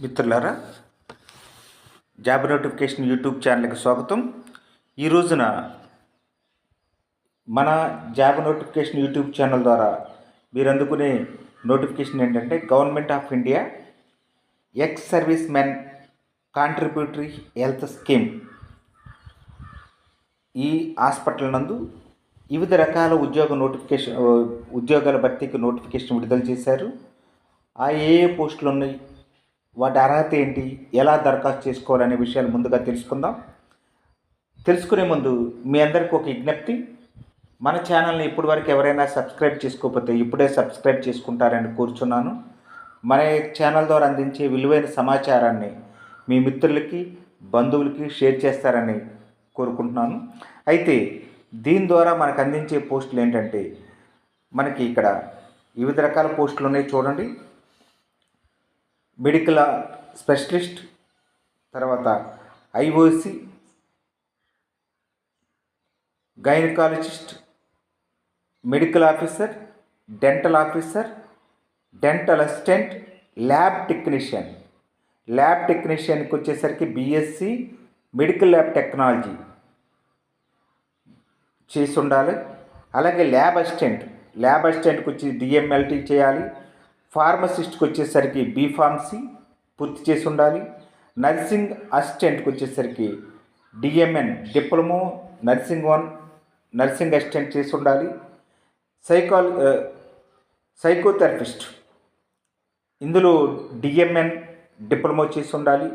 మిత్రులారా job notification YouTube ఛానల్కి స్వాగతం. ఈ రోజున మన జాబ్ నోటిఫికేషన్ యూట్యూబ్ ఛానల్ ద్వారా మీరు అందుకునే నోటిఫికేషన్ ఏంటంటే government of India ex servicemen contributory health scheme. ఈ హాస్పిటల్ నందు వివిధ రకాల ఉద్యోగ నోటిఫికేషన్ ఉద్యోగాల భర్తీకి నోటిఫికేషన్ విడుదల చేశారు. ఆ ఏ ఏ పోస్టులు ఉన్నాయి? వాటి అర్హత ఏంటి? ఎలా దరఖాస్తు చేసుకోవాలనే విషయాలు ముందుగా తెలుసుకుందాం. తెలుసుకునే ముందు మీ అందరికీ ఒక విజ్ఞప్తి. మన ఛానల్ని ఇప్పటి వరకు ఎవరైనా సబ్స్క్రైబ్ చేసుకోకపోతే ఇప్పుడే సబ్స్క్రైబ్ చేసుకుంటారని కూర్చున్నాను. మన ఛానల్ ద్వారా అందించే విలువైన సమాచారాన్ని మీ మిత్రులకి బంధువులకి షేర్ చేస్తారని కోరుకుంటున్నాను. అయితే దీని ద్వారా మనకు అందించే పోస్టులు ఏంటంటే మనకి ఇక్కడ వివిధ రకాల పోస్టులు ఉన్నాయి చూడండి. మెడికల్ స్పెషలిస్ట్ తర్వాత IOC gynaecologist medical officer dental officer dental assistant lab technician. Lab టెక్నీషియన్కి వచ్చేసరికి బీఎస్సీ మెడికల్ ల్యాబ్ టెక్నాలజీ చేసి ఉండాలి. అలాగే ల్యాబ్ అసిస్టెంట్ ల్యాబ్ అసిస్టెంట్కి వచ్చి డిఎంఎల్టీ చేయాలి. ఫార్మసిస్ట్కి వచ్చేసరికి బీఫార్మసీ పూర్తి చేసి ఉండాలి. నర్సింగ్ అసిస్టెంట్కి వచ్చేసరికి DMN diploma nursing one nursing assistant చేసి ఉండాలి. సైకాల్ సైకోథెరపిస్ట్ ఇందులో డిఎంఎన్ డిప్లొమో చేసి ఉండాలి.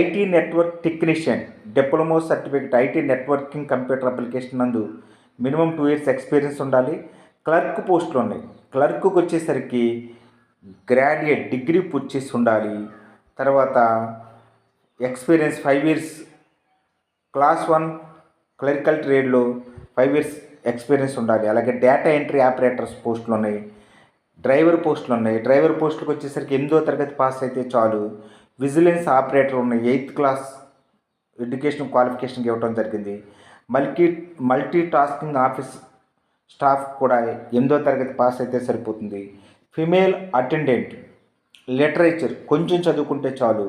IT network technician diploma certificate IT networking computer application నందు మినిమం టూ ఇయర్స్ ఎక్స్పీరియన్స్ ఉండాలి. క్లర్క్ పోస్టులు ఉన్నాయి. క్లర్క్కి వచ్చేసరికి గ్రాడ్యుయేట్ డిగ్రీ పూర్తి చేసి ఉండాలి. తర్వాత experience five years class one clerical ట్రేడ్లో five years experience ఉండాలి. అలాగే డేటా ఎంట్రీ ఆపరేటర్స్ పోస్టులు ఉన్నాయి. డ్రైవర్ పోస్టులు ఉన్నాయి. డ్రైవర్ పోస్టులకు వచ్చేసరికి ఎనిమిదో తరగతి పాస్ అయితే చాలు. విజిలెన్స్ ఆపరేటర్ ఉన్నాయి ఎయిత్ క్లాస్ ఎడ్యుకేషన్ క్వాలిఫికేషన్కి ఇవ్వడం జరిగింది. Multi multi tasking office staff కూడా ఎనిమిదో తరగతి పాస్ అయితే సరిపోతుంది. ఫిమేల్ అటెండెంట్ లిటరేచర్ కొంచెం చదువుకుంటే చాలు.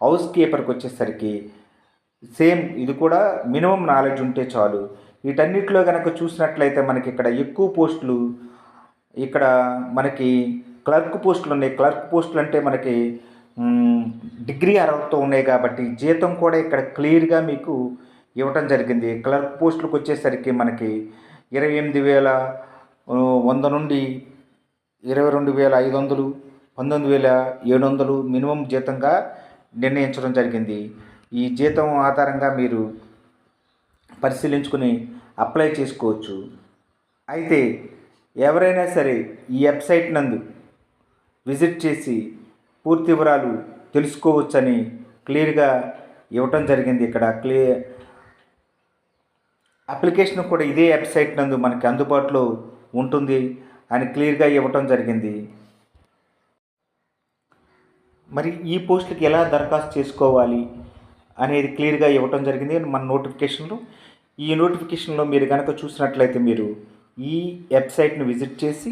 హౌస్ కీపర్కి వచ్చేసరికి సేమ్ ఇది కూడా మినిమం నాలెడ్జ్ ఉంటే చాలు. వీటన్నిటిలో కనుక చూసినట్లయితే మనకి ఇక్కడ ఎక్కువ పోస్టులు ఇక్కడ మనకి క్లర్క్ పోస్టులు ఉన్నాయి. క్లర్క్ పోస్టులు అంటే మనకి డిగ్రీ అర్హతతో ఉన్నాయి కాబట్టి జీతం కూడా ఇక్కడ క్లియర్గా మీకు ఇవ్వటం జరిగింది. క్లర్క్ పోస్టులకు వచ్చేసరికి మనకి ఇరవై ఎనిమిది వేల వంద నుండి ఇరవై రెండు వేల ఐదు వందలు పంతొమ్మిది వేల ఏడు వందలు మినిమం జీతంగా నిర్ణయించడం జరిగింది. ఈ జీతం ఆధారంగా మీరు పరిశీలించుకుని అప్లై చేసుకోవచ్చు. అయితే ఎవరైనా సరే ఈ వెబ్సైట్ నందు విజిట్ చేసి పూర్తి వివరాలు తెలుసుకోవచ్చని క్లియర్గా ఇవ్వటం జరిగింది. ఇక్కడ క్లియర్ అప్లికేషన్ కూడా ఇదే వెబ్సైట్ నందు మనకి అందుబాటులో ఉంటుంది. అని క్లియర్గా ఇవ్వటం జరిగింది. మరి ఈ పోస్టులకి ఎలా దరఖాస్తు చేసుకోవాలి అనేది క్లియర్గా ఇవ్వటం జరిగింది. మన నోటిఫికేషన్లో ఈ నోటిఫికేషన్లో మీరు కనుక చూసినట్లయితే మీరు ఈ వెబ్సైట్ని విజిట్ చేసి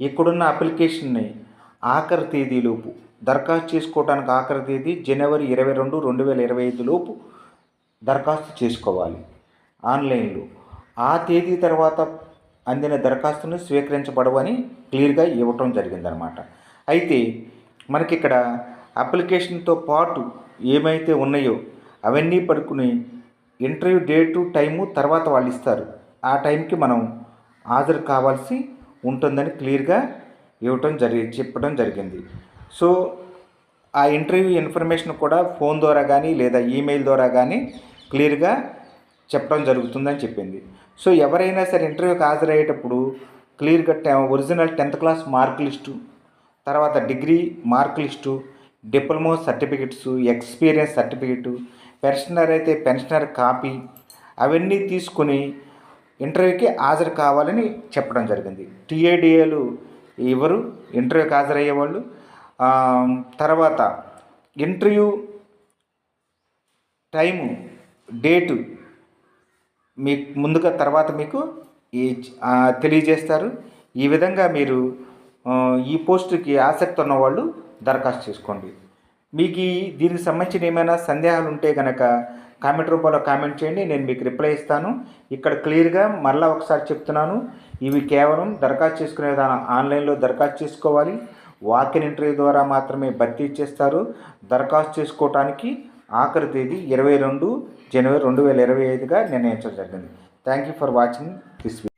ఇక్కడున్న అప్లికేషన్ని ఆఖరి తేదీలోపు దరఖాస్తు చేసుకోవడానికి ఆఖరి తేదీ జనవరి ఇరవై రెండు రెండు వేల ఇరవై ఐదు లోపు దరఖాస్తు చేసుకోవాలి. ఆన్లైన్లో. ఆ తేదీ తర్వాత అందిన దరఖాస్తును స్వీకరించబడవని క్లియర్గా ఇవ్వటం జరిగిందనమాట అయితే మనకి ఇక్కడ అప్లికేషన్తో పాటు ఏమైతే ఉన్నాయో అవన్నీ పడుకుని ఇంటర్వ్యూ డేటు టైము తర్వాత వాళ్ళు ఇస్తారు ఆ టైంకి మనం హాజరు కావాల్సి ఉంటుందని క్లియర్గా ఇవ్వటం జరిగి చెప్పడం జరిగింది. సో ఆ ఇంటర్వ్యూ ఇన్ఫర్మేషన్ కూడా ఫోన్ ద్వారా కానీ లేదా ఈమెయిల్ ద్వారా కానీ క్లియర్గా చెప్పడం జరుగుతుందని చెప్పింది. సో ఎవరైనా సరే ఇంటర్వ్యూకి హాజరయ్యేటప్పుడు క్లియర్గా cut original tenth class mark list తర్వాత degree mark list diploma certificates experience certificate pensioner అయితే పెన్షనర్ కాపీ అవన్నీ తీసుకుని ఇంటర్వ్యూకి హాజరు కావాలని చెప్పడం జరిగింది. టీఏడిఏలు ఎవరు? ఇంటర్వ్యూకి హాజరయ్యే వాళ్ళు తర్వాత ఇంటర్వ్యూ టైము డేటు మీకు ముందుగా తర్వాత మీకు ఈ తెలియజేస్తారు. ఈ విధంగా మీరు ఈ పోస్టుకి ఆసక్తి ఉన్న వాళ్ళు దరఖాస్తు చేసుకోండి. మీకు ఈ దీనికి సంబంధించిన ఏమైనా సందేహాలు ఉంటే కనుక కామెంట్ రూపంలో కామెంట్ చేయండి నేను మీకు రిప్లై ఇస్తాను. ఇక్కడ క్లియర్గా మళ్ళీ ఒకసారి చెప్తున్నాను ఇవి కేవలం దరఖాస్తు చేసుకునే విధానం ఆన్లైన్లో దరఖాస్తు చేసుకోవాలి. వాకిన్ ఇంటర్వ్యూ ద్వారా మాత్రమే భర్తీ చేస్తారు. దరఖాస్తు చేసుకోవటానికి ఆఖరి తేదీ ఇరవై రెండు జనవరి రెండు వేల ఇరవై ఐదుగా నిర్ణయించడం జరిగింది thank you for watching this